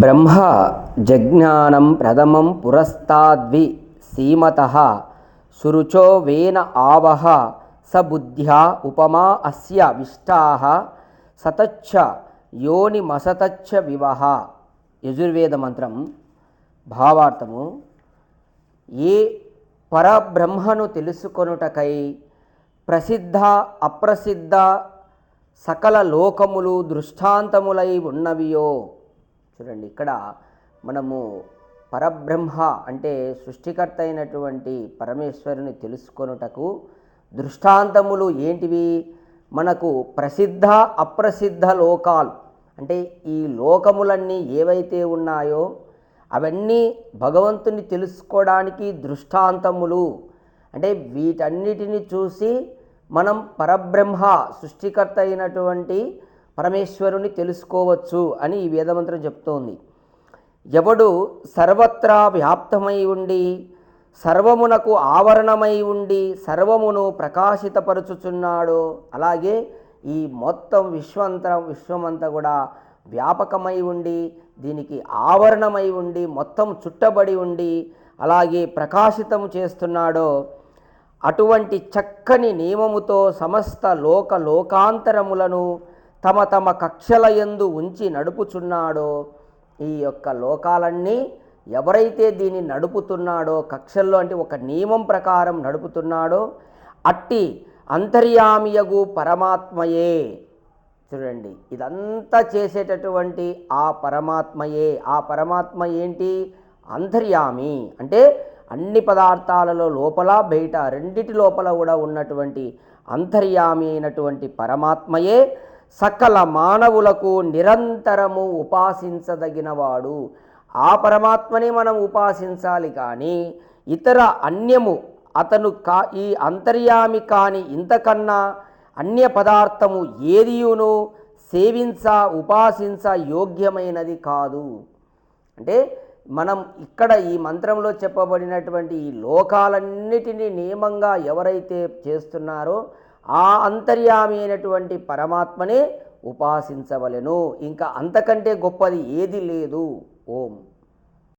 బ్రహ్మ జజ్ఞానం ప్రథమం పురస్తాద్వి సీమత సురుచో వేన ఆవహ సబుద్ధ్యా ఉపమా అస్య విష్టా సతచ్చ యోనిమసతచ్చ వివహ. యజుర్వేద మంత్రం. భావార్థము ఏ పరబ్రహ్మను తెలుసుకొనుటకై ప్రసిద్ధ అప్రసిద్ధ సకల లోకములు దృష్టాంతములై ఉన్నవియో చూడండి. ఇక్కడ మనము పరబ్రహ్మ అంటే సృష్టికర్త అయినటువంటి పరమేశ్వరుని తెలుసుకొనుటకు దృష్టాంతములు ఏంటివి? మనకు ప్రసిద్ధ అప్రసిద్ధ లోకాలు అంటే ఈ లోకములన్నీ ఏవైతే ఉన్నాయో అవన్నీ భగవంతుని తెలుసుకోవడానికి దృష్టాంతములు. అంటే వీటన్నిటిని చూసి మనం పరబ్రహ్మ సృష్టికర్త అయినటువంటి పరమేశ్వరుని తెలుసుకోవచ్చు అని ఈ వేదమంత్రం చెప్తోంది. ఎవడు సర్వత్రా వ్యాప్తమై ఉండి సర్వమునకు ఆవరణమై ఉండి సర్వమును ప్రకాశితపరుచుచున్నాడో అలాగే ఈ మొత్తం విశ్వంతరం విశ్వమంతా కూడా వ్యాపకమై ఉండి దీనికి ఆవరణమై ఉండి మొత్తం చుట్టబడి ఉండి అలాగే ప్రకాశితం చేస్తున్నాడో అటువంటి చక్కని నియమముతో సమస్త లోక లోకాంతరములను తమ తమ కక్షల ఎందు ఉంచి నడుపుచున్నాడో ఈ యొక్క లోకాలన్నీ ఎవరైతే దీన్ని నడుపుతున్నాడో కక్షల్లో అంటే ఒక నియమం ప్రకారం నడుపుతున్నాడో అట్టి అంతర్యామియగు పరమాత్మయే. చూడండి ఇదంతా చేసేటటువంటి ఆ పరమాత్మయే. ఆ పరమాత్మ ఏంటి? అంతర్యామి. అంటే అన్ని పదార్థాలలో లోపల బయట రెండిటి లోపల కూడా ఉన్నటువంటి అంతర్యామి అయినటువంటి పరమాత్మయే. సకల మానవులకు నిరంతరము ఉపాసించదగినవాడు. ఆ పరమాత్మని మనం ఉపాసించాలి కానీ ఇతర అన్యము అతను కా ఈ అంతర్యామి కాని ఇంతకన్నా అన్య పదార్థము ఏదియును సేవించ ఉపాసించ యోగ్యమైనది కాదు. అంటే మనం ఇక్కడ ఈ మంత్రంలో చెప్పబడినటువంటి ఈ లోకాలన్నిటినీ నియమంగా ఎవరైతే చేస్తున్నారో ఆ అంతర్యామి అయినటువంటి పరమాత్మనే ఉపాసించవలెను. ఇంకా అంతకంటే గొప్పది ఏది లేదు. ఓం.